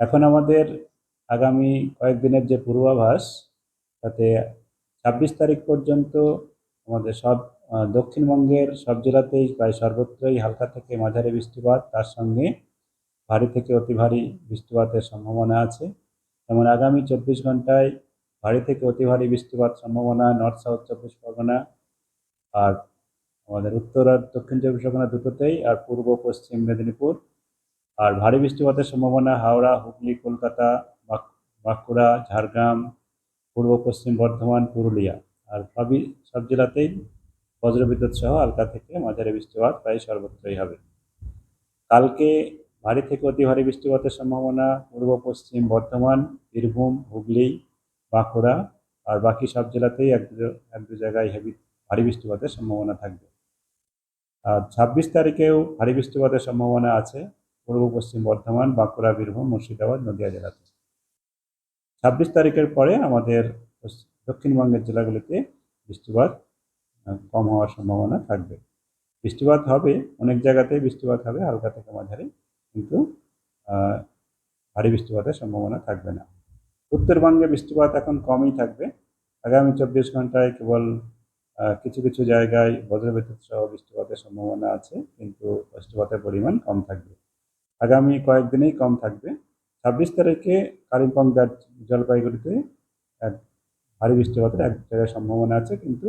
এখন আমাদের আগামী কয়েকদিনের যে পূর্বাভাস, তাতে ছাব্বিশ তারিখ পর্যন্ত আমাদের সব দক্ষিণবঙ্গের সব জেলাতেই প্রায় সর্বত্রই হালকা থেকে মাঝারি বৃষ্টিপাত, তার সঙ্গে ভারী থেকে অতি ভারী বৃষ্টিপাতের সম্ভাবনা আছে। যেমন আগামী চব্বিশ ঘন্টায় ভারী থেকে অতি ভারী বৃষ্টিপাত সম্ভাবনা, নর্থ সাউথ চব্বিশ পরগনা আর আমাদের উত্তর আর দক্ষিণ চব্বিশ পরগনা দুটোতেই, আর পূর্ব পশ্চিম মেদিনীপুর আর ভারী বৃষ্টিপাতের সম্ভাবনা হাওড়া, হুগলি, কলকাতা বাঁকুড়া, ঝাড়গ্রাম, পূর্ব, পশ্চিম বর্ধমান, পুরুলিয়া। আর সবই, সব জেলাতেই বজ্রবিদ্যুৎ সহ হালকা থেকে মাঝারি বৃষ্টিপাত প্রায় সর্বত্রই হবে। কালকে ভারী থেকে অতি ভারী বৃষ্টিপাতের সম্ভাবনা পূর্ব, পশ্চিম বর্ধমান, বীরভূম, হুগলি, বাঁকুড়া আর বাকি সব জেলাতেই এক দু এক দু জায়গায় হেভি ভারী বৃষ্টিপাতের সম্ভাবনা থাকবে। আর ছাব্বিশ তারিখেও ভারী বৃষ্টিপাতের সম্ভাবনা আছে। পূর্ব পশ্চিম বর্ধমান, বাঁকুড়া, বীরভূম, মুর্শিদাবাদ, নদিয়া জেলাতে। ছাব্বিশ তারিখের পরে আমাদের দক্ষিণবঙ্গের জেলাগুলিতে বৃষ্টিপাত কম হওয়ার সম্ভাবনা থাকবে। বৃষ্টিপাত হবে, অনেক জায়গাতেই বৃষ্টিপাত হবে, হালকা থেকে মাঝারি, কিন্তু ভারী বৃষ্টিপাতের সম্ভাবনা থাকবে না। উত্তরবঙ্গে বৃষ্টিপাত এখন কমই থাকবে। আগামী চব্বিশ ঘন্টায় কেবল কিছু কিছু জায়গায় বজ্রবিদ্যুৎ সহ বৃষ্টিপাতের সম্ভাবনা আছে, কিন্তু বৃষ্টিপাতের পরিমাণ কম থাকবে। আগামী কয়েকদিনেই কম থাকবে। ছাব্বিশ তারিখে কালিম্পং জলপাইগুড়িতে এক ভারী বৃষ্টিপাতের এক জায়গায় সম্ভাবনা আছে, কিন্তু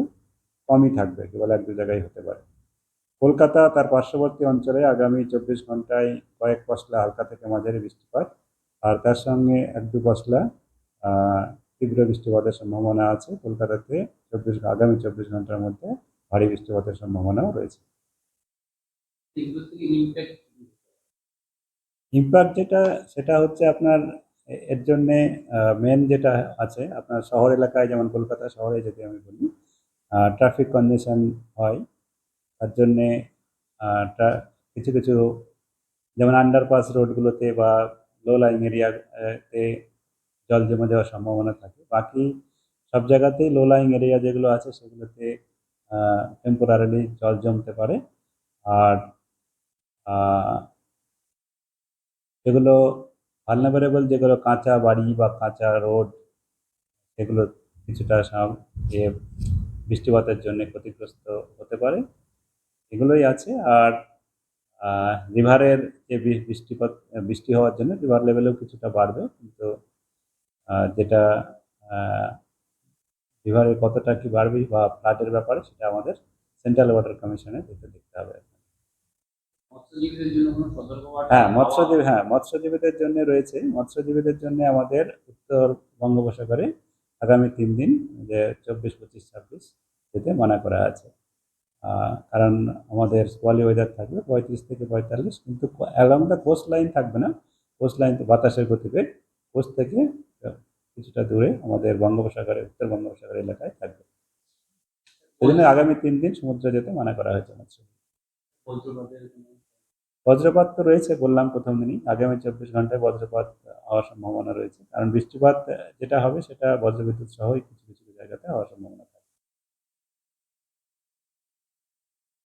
কমই থাকবে, কেবল এক দু জায়গায় হতে পারে। কলকাতা তার পার্শ্ববর্তী অঞ্চলে আগামী চব্বিশ ঘন্টায় কয়েক পশলা হালকা থেকে মাঝারি বৃষ্টিপাত, আর তার সঙ্গে এক দু পশলা তীব্র বৃষ্টিপাতের সম্ভাবনা আছে। কলকাতাতে চব্বিশ আগামী চব্বিশ ঘণ্টার মধ্যে ভারী বৃষ্টিপাতের সম্ভাবনাও রয়েছে। ইম্প্যাক্ট যেটা, সেটা হচ্ছে আপনার এর জন্যে মেন যেটা আছে, আপনার শহর এলাকায় যেমন কলকাতা শহরে যদি আমি বলি ট্রাফিক কনজেশন হয়, তার জন্যে কিছু কিছু, যেমন আন্ডারপাস রোডগুলোতে বা লো লাইং এরিয়াতে জল জমে যাওয়ার সম্ভাবনা থাকে। বাকি সব জায়গাতেই লো লাইং এরিয়া যেগুলো আছে, সেগুলোতে টেম্পোরারিলি জল জমতে পারে। আর যেগুলো ভালনারেবল যেগুলো কাঁচা বাড়ি বা কাঁচা রোড সেগুলো কিছুটা এ বৃষ্টিপাতের জন্য ক্ষতিগ্রস্ত হতে পারে। এগুলোই আছে আর রিভারের যে বৃষ্টিপাত, বৃষ্টি হওয়ার জন্য রিভার লেভেলেও কিছুটা বাড়বে। কিন্তু যেটা রিভারের কতটা কি বাড়বে বা ফ্লাডের ব্যাপারে সেটা আমাদের সেন্ট্রাল ওয়াটার কমিশনে দেখে দেখতে হবে মৎস্যজীবীদের জন্য কোনো সতর্কবার্তা হ্যাঁ মৎস্যজীবী হ্যাঁ মৎস্যজীবীদের জন্য রয়েছে। মৎস্যজীবীদের জন্য আমাদের উত্তর বঙ্গোপসাগরে আগামী তিন দিন, যে চব্বিশ, পঁচিশ, ছাব্বিশ যেতে মানা করা আছে। কারণ আমাদের সোয়ালি ওয়েদার থাকবে পঁয়ত্রিশ থেকে পঁয়তাল্লিশ, কিন্তু অ্যালং দ্য কোস্ট লাইন থাকবে না। কোস্ট লাইন তো বাতাসের গতিবেগ। কোস্ট থেকে কিছুটা দূরে আমাদের বঙ্গোপসাগরে, উত্তর বঙ্গোপসাগর এলাকায় থাকবে। সেই জন্য আগামী তিন দিন সমুদ্রে যেতে মানা করা হয়েছে মৎস্য বজ্রপাত তো রয়েছে, বললাম প্রথম দিনই। আগামী চব্বিশ ঘন্টায় বজ্রপাত হওয়ার সম্ভাবনা রয়েছে। কারণ বৃষ্টিপাত যেটা হবে সেটা বজ্রবিদ্যুৎ সহ কিছু কিছু জায়গাতে হওয়ার সম্ভাবনা